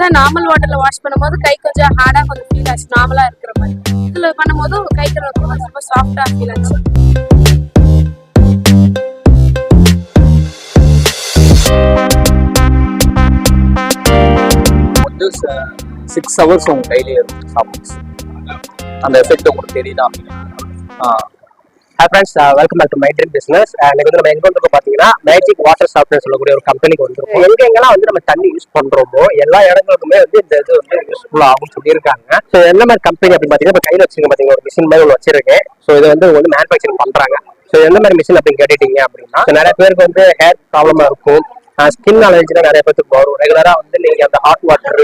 அதான் நார்மல் வாட்டர்ல வாஷ் பண்ணும்போது கை கொஞ்சம் ஹார்டா கொஞ்சம் ஃபீல் ஆச்சு. நார்மலா இருக்கிற மாதிரி. இதுல பண்ணும்போது கை கழுவுறது ரொம்ப சாஃப்டா ஃபீல் ஆச்சு. சிக்ஸ் ஹவர்ஸ் உங்க கையிலே இருக்கு சாப்பிட்டு. அந்த எஃபெக்ட் உங்களுக்கு தெரியுதா? Hi friends welcome back to my dream business இன்னைக்கு வந்து நம்ம எங்க வந்திருக்கோம் பாத்தீங்கன்னா மேஜிக் வாட்டர் சாஃப்ட்வேர் சொல்லக்கூடிய ஒரு கம்பெனிக்கு வந்திருக்கோம். எங்க எங்கெல்லாம் வந்து நம்ம தண்ணி யூஸ் பண்றோமோ எல்லா இடங்களுக்குமே வந்து இந்த இது வந்து யூஸ்ஃபுல் ஆகும்னு சொல்லியிருக்காங்க. ஸோ என்ன மாதிரி கம்பெனி அப்படின்னு பாத்தீங்கன்னா இப்போ கையில் வச்சிருக்க பாத்தீங்கன்னா ஒரு மிஷின் மாதிரி ஒன்று வச்சிருக்கேன். ஸோ இதை வந்து வந்து மேனுஃபேக்சரிங் பண்றாங்க. ஸோ எந்த மாதிரி மிஷின் அப்படின்னு கேட்டுட்டீங்க அப்படின்னா நிறைய பேருக்கு வந்து ஹேர் ப்ராப்ளமா இருக்கும். ஸ்கின் அலர்ஜினா நிறைய பேருக்கு வரும். ரெகுலரா வந்து நீங்க அந்த ஹாட் வாட்டர்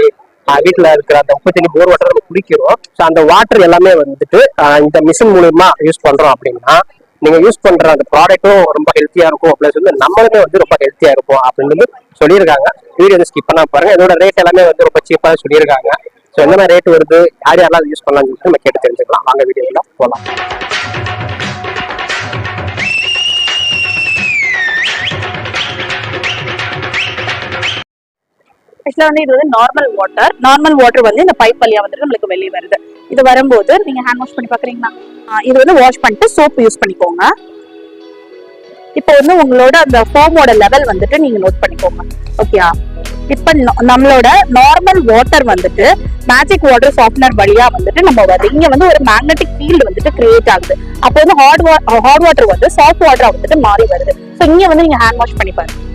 வீட்டுல இருக்கிற அந்த உப்பு தண்ணி போர் வாட்டர் நம்ம குடிக்கிறோம். ஸோ அந்த வாட்டர் எல்லாமே வந்துட்டு இந்த மிஷின் மூலியமா யூஸ் பண்றோம் அப்படின்னா நீங்க யூஸ் பண்ற அந்த ப்ராடக்ட்டும் ரொம்ப ஹெல்த்தியா இருக்கும் ப்ளஸ் வந்து நம்மளுமே வந்து ரொம்ப ஹெல்த்தியா இருக்கும் அப்படின்னு சொல்லியிருக்காங்க. வீடியோ ஸ்கிப் பண்ணா பாருங்க. இதோட ரேட் எல்லாமே வந்து ரொம்ப சீப்பா சொல்லியிருக்காங்க. ஸோ என்ன ரேட் வருது யார் யாரெல்லாம் யூஸ் பண்ணலாம்னு சொல்லிட்டு நம்ம கேட்டு தெரிஞ்சுக்கலாம். வாங்க வீடியோல போகலாம் ஆக்சுவலா வந்து இது வந்து நார்மல் வாட்டர் நார்மல் வாட்டர் வந்து இந்த பைப் வழியா வந்துட்டு நம்மளுக்கு வெளியே வருது. இது வரும்போது நீங்க ஹேண்ட் வாஷ் பண்ணி பாக்குறீங்களா? இது வந்து வாஷ் பண்ணிட்டு சோப் யூஸ் பண்ணிக்கோங்க. இப்போ வந்து உங்களோட அந்த ஃபோமோட லெவல் வந்துட்டு நீங்க நோட் பண்ணிக்கோங்க. ஓகேயா இப்ப நம்மளோட நார்மல் வாட்டர் வந்துட்டு மேஜிக் வாட்டர் சாஃப்ட்னர் வழியா வந்துட்டு நம்ம வருது இங்க வந்து ஒரு மேக்னெட்டிக் ஃபீல்டு வந்துட்டு கிரியேட் ஆகுது. அப்போ வந்து ஹார்ட் ஹாட் வாட்டர் வந்து சாஃப்ட் வாட்டரா வந்துட்டு மாறி வருது. ஸோ இங்க வந்து நீங்க ஹேண்ட் வாஷ் பண்ணி பாருங்க.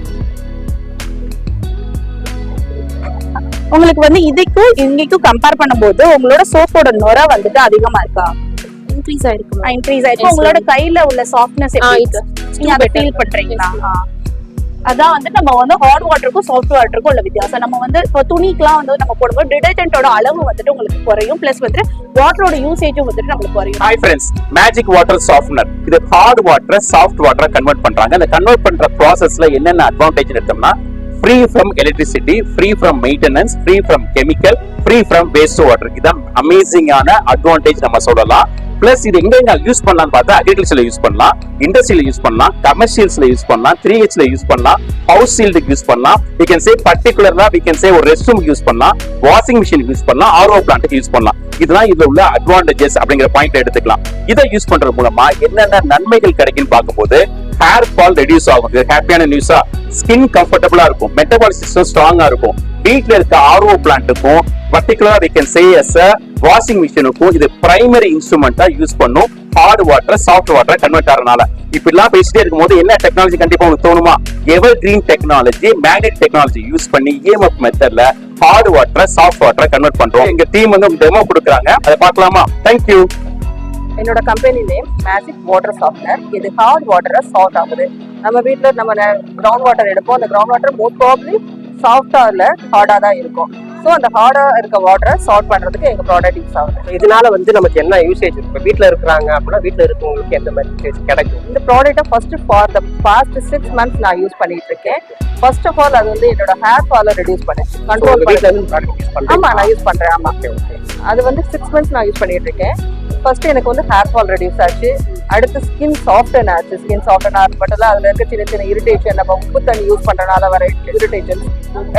உங்களுக்கு வந்து இதுக்கும் இங்கேக்கும் கம்பேர் பண்ணும்போது உங்களோட சோப்போட நுர வந்துட்டு அதிகமா இருக்கா? இன்க்ரீஸ் ஆயிருக்கு இன்க்ரீஸ் ஆயிருக்கு. உங்களோட கையில உள்ள சாஃப்ட்னஸ் நீங்க அதை ஃபீல் பண்றீங்களா. அதான் வந்து நம்ம வந்து ஹாட் வாட்டருக்கும் சாஃப்ட் வாட்டருக்கும் உள்ள வித்தியாசம். நம்ம வந்து இப்போ துணிக்கெல்லாம் வந்து நம்ம போடும்போது டிடர்ஜென்ட்டோட அளவு வந்துட்டு உங்களுக்கு குறையும். பிளஸ் வந்துட்டு வாட்டரோட யூசேஜும் வந்துட்டு நம்மளுக்கு குறையும். Hi friends magic water softener இது ஹார்ட் வாட்டரை சாஃப்ட் வாட்டரா கன்வெர்ட் பண்றாங்க. அந்த கன்வெர்ட் பண்ற ப்ராசஸ்ல என்னென்ன அட்வான்டேஜ் எடுத்தோம்னா free from electricity free from maintenance free from chemical free from waste water இதான் அமேசிங்கான அட்வான்டேஜ் நம்ம சொல்லலாம். பிளஸ் இது எங்க எங்க யூஸ் பண்ணலாம்னு பார்த்தா அக்ரிகல்ச்சர்ல யூஸ் பண்ணலாம் இண்டஸ்ட்ரியில யூஸ் பண்ணலாம் கமர்ஷியல்ஸ்ல யூஸ் பண்ணலாம் த்ரீ ஹெச்ல யூஸ் பண்ணலாம் ஹவுஸ் சீல்டுக்கு யூஸ் பண்ணலாம். வி கேன் சே பர்டிகுலரா வி கேன் சே ஒரு ரெஸ்ட் ரூம் யூஸ் பண்ணலாம் வாஷிங் மிஷின் யூஸ் பண்ணலாம் ஆர்ஓ பிளான்ட்டுக்கு யூஸ் பண்ணலாம். இதெல்லாம் இதுல உள்ள அட்வான்டேஜஸ் அப்படிங்கிற பாயிண்ட் எடுத்துக்கலாம். இதை யூஸ் பண்றது மூலமா என்னென்ன நன்மைகள் கிடைக்குன்னு பார்க்கும்போது ஹேர் ஃபால் ரெடியூஸ் ஆகும் இது ஹாப்பியான நியூஸா ஸ்கின் கம்ஃபர்டபுளா இருக்கும். மெட்டபாலிக் சிஸ்டம் ஸ்ட்ராங்கா இருக்கும். வீட்டில் இருக்க ஆர்ஓ பிளான்ட்டுக்கும் பர்டிகுலரா we can say yes washing மிஷினுக்கும் இது பிரைமரி இன்ஸ்ட்ருமெண்டா யூஸ் பண்ணும். Hard water soft water convert ஆகிறனால இப்படிலாம் பேசிட்டே இருக்கும்போது என்ன டெக்னாலஜி கண்டிப்பா உங்களுக்கு தோணுமா? Ever green technology magnet technology use பண்ணி இஎம்எஃப் மெத்தட்ல ஹார்ட் வாட்டரை சாஃப்ட் வாட்டரை கன்வெர்ட் பண்றோம். எங்க டீம் வந்து டெமோ கொடுக்குறாங்க. அதை பார்க்கலாமா? தேங்க்யூ என்னோட company name magic water softener இது ஹார்ட் வாட்டரை சால்ட் ஆகுது. நம்ம வீட்டில் நம்ம கிரவுண்ட் வாட்டர் எடுப்போம். அந்த கிரவுண்ட் வாட்டர் மோஸ்ட் ப்ராப்ளி சாஃப்டா இல்ல ஹார்டா தான் இருக்கும். ஸோ அந்த ஹார்டா இருக்க வாட்டரை சால்ட் பண்றதுக்கு எங்க ப்ராடக்ட் யூஸ் ஆகுது. இதனால வந்து நமக்கு என்ன யூசேஜ் இப்போ வீட்டில் இருக்கிறாங்க அப்படின்னா வீட்டில் இருக்கவங்களுக்கு எந்த மாதிரி யூசேஜ் கிடைக்கும்? இந்த ப்ராடக்ட்டை first for the past six months நான் யூஸ் பண்ணிட்டு இருக்கேன். ஃபர்ஸ்ட் ஆஃப் ஆல் அது வந்து என்னோட ஹேர் ஃபாலை ரெடியூஸ் பண்ணேன். கண்ட்ரோல் உங்க வீட்டில் இருந்து ப்ராடக்ட் யூஸ் ஆமா பண்ணுறோம் நான் யூஸ் பண்றேன். ஆமா. ஓகே ஓகே அது வந்து சிக்ஸ் மந்த்ஸ் நான் யூஸ் பண்ணிட்டு இருக்கேன். ஃபர்ஸ்ட் எனக்கு வந்து ஹேர் ஃபால் ரெடியூஸ் ஆச்சு. அடுத்து ஸ்கின் சாஃப்டன் ஆச்சு. ஸ்கின் சாஃப்டன் ஆகிறது மட்டும் அதுல இருக்க சின்ன சின்ன இரிட்டேஷன் நம்ம உப்பு தண்ணி யூஸ் பண்றதுனால வர இரிட்டேஷன்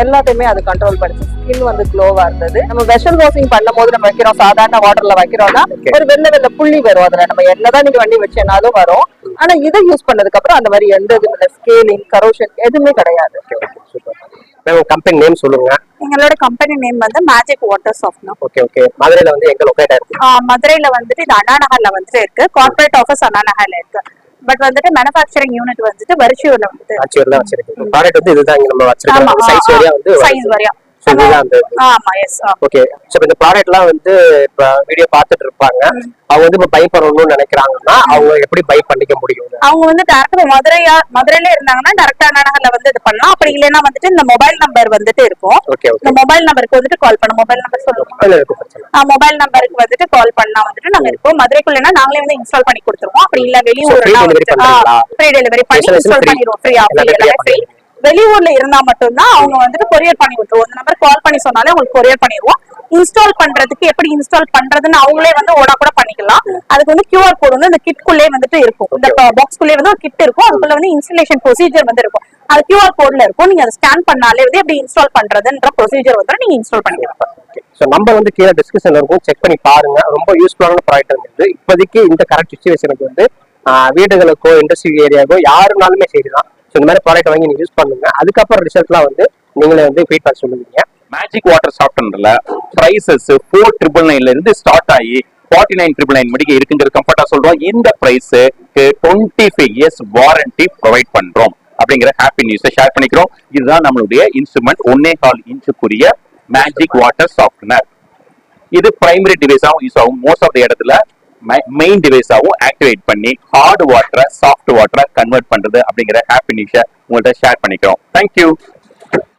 எல்லாத்தையுமே அது கண்ட்ரோல் பண்ணிச்சு. ஸ்கின் வந்து க்ளோவா இருந்தது. நம்ம வெஷல் வாஷிங் பண்ணும் போது நம்ம வைக்கிறோம் சாதாரண வாட்டர்ல வைக்கிறோம்னா. ஒரு வெள்ளை வெள்ளை புள்ளி வரும் அதுல. நம்ம என்னதான் நீங்க வண்டி வச்சேனாலும் வரும். ஆனா இதை யூஸ் பண்ணதுக்கு அப்புறம் அந்த மாதிரி எந்த இதுவும் ஸ்கேலிங் கரோஷன் எதுவுமே கிடையாது. சூப்பர் கம்பெனி நேம் சொல்லுங்க. எங்களோட கம்பெனி நேம் வந்து magic water softener okay okay மதுரையில வந்து எங்க லொக்கேட் ஆயிருக்கு? மதுரையில வந்துட்டு இது அண்ணா நகர்ல வந்துட்டு இருக்கு. கார்பரேட் ஆஃபீஸ் அண்ணா நகர்ல இருக்கு. பட் வந்துட்டு மேனுஃபேக்சரிங் யூனிட் வந்துட்டு வருஷூர்ல வந்துட்டு ஆட்சியர் தான் வச்சிருக்கு. ப்ராடக்ட் வந்து இதுதான் இங்க நம்ம வச்சிருக்கோம். சைஸ் வரையா வந்து சைஸ் வரையா. ஆமா. எஸ் ஓகே ஸோ இந்த ப்ராடக்ட்லாம் வந்து இப்போ வீடியோ பார்த்துட்டு இருப்பாங்க. அவங்க வந்து இப்போ பை பண்ணணும்னு நினைக்கிறாங்கன்னா அவங்க எப்படி பை பண்ணிக்க முடியும்? அவங்க வந்து டேரக்டா மதுரையா மதுரையில இருந்தாங்கன்னா டேரக்டா நகர்ல வந்து இது பண்ணலாம். அப்படி இல்லைன்னா வந்துட்டு இந்த மொபைல் நம்பர் வந்துட்டு இருக்கும். இந்த மொபைல் நம்பருக்கு வந்துட்டு கால் பண்ண. மொபைல் நம்பர் சொல்லுங்க மொபைல் நம்பருக்கு வந்துட்டு கால் பண்ணா வந்துட்டு நாங்க இருக்கோம் மதுரைக்குள்ளனா நாங்களே வந்து இன்ஸ்டால் பண்ணி கொடுத்துருவோம். அப்படி இல்ல பண்றீங்களா? ஃப்ரீ டெலிவரி பண்ணி இன்ஸ்டால். பண்ணிடுவோம். ஃப்ரீயா எல்லாமே free ஆ ஃப்ரீ வெளியூர்ல இருந்தா மட்டும்தான் அவங்க வந்துட்டு கொரியர் பண்ணி விட்டுருவோம் இந்த நம்பர் கால் பண்ணி சொன்னாலே உங்களுக்கு கொரியர் பண்ணிடுவோம். இன்ஸ்டால் பண்றதுக்கு எப்படி இன்ஸ்டால் பண்றதுன்னு அவங்களே வந்து ஓடா கூட பண்ணிக்கலாம். அதுக்கு வந்து கியூஆர் கோட் வந்து அந்த கிட்குள்ளே வந்துட்டு இருக்கும். இந்த பாக்ஸ்குள்ளே வந்து ஒரு கிட் இருக்கும். அதுக்குள்ள வந்து இன்ஸ்டலேஷன் ப்ரொசீஜர் வந்து இருக்கும். அது கியூஆர் கோட்ல இருக்கும். நீங்க அதை ஸ்கேன் பண்ணாலே வந்து எப்படி இன்ஸ்டால் பண்றதுன்ற ப்ரொசீஜர் வந்து நீங்க இன்ஸ்டால் பண்ணிக்கலாம். ஸோ நம்ம வந்து கீழே டிஸ்கிரிப்ஷன்ல இருக்கும். செக் பண்ணி பாருங்க. ரொம்ப யூஸ்ஃபுல்லான ப்ராடக்ட் வந்து இப்போதைக்கு இந்த கரெக்ட் சுச்சுவேஷனுக்கு வந்து வீடுகளுக்கோ இண்டஸ்ட்ரி ஏரியாக்கோ யாருனாலுமே சரி தான் ஸோ இந்த மாதிரி ப்ராடக்ட் வாங்கி நீங்கள் யூஸ் பண்ணுங்க. அதுக்கப்புறம் ரிசல்ட்லாம் வந்து நீங்களே வந்து ஃபீட்பேக் சொல்லுவீங்க. மேஜிக் வாட்டர் சாஃப்ட்வேர்ல ப்ரைசஸ் ஃபோர் ட்ரிபிள் நைன்ல இருந்து ஸ்டார்ட் ஆகி ஃபார்ட்டி நைன் ட்ரிபிள் நைன் முடிக்க இருக்குங்கிறது கம்ஃபர்ட்டா சொல்றோம். இந்த ப்ரைஸுக்கு twenty five years warranty provide பண்றோம். அப்படிங்கிற ஹாப்பி நியூஸை ஷேர் பண்ணிக்கிறோம். இதுதான் நம்மளுடைய இன்ஸ்ட்ருமெண்ட் ஒன்னே கால் இன்ச்சுக்குரிய மேஜிக் வாட்டர் சாஃப்ட்னர் இது பிரைமரி டிவைஸாகவும் யூஸ் ஆகும். மோஸ்ட் ஆஃப் த இடத்துல மெயின் டிவைஸாகவும் ஆக்டிவேட் பண்ணி ஹார்ட் வாட்டரை சாஃப்ட் வாட்டரை கன்வெர்ட் பண்றது அப்படிங்கிற ஹாப்பினிஷை உங்கள்கிட்ட ஷேர் பண்ணிக்கிறோம். தேங்க்யூ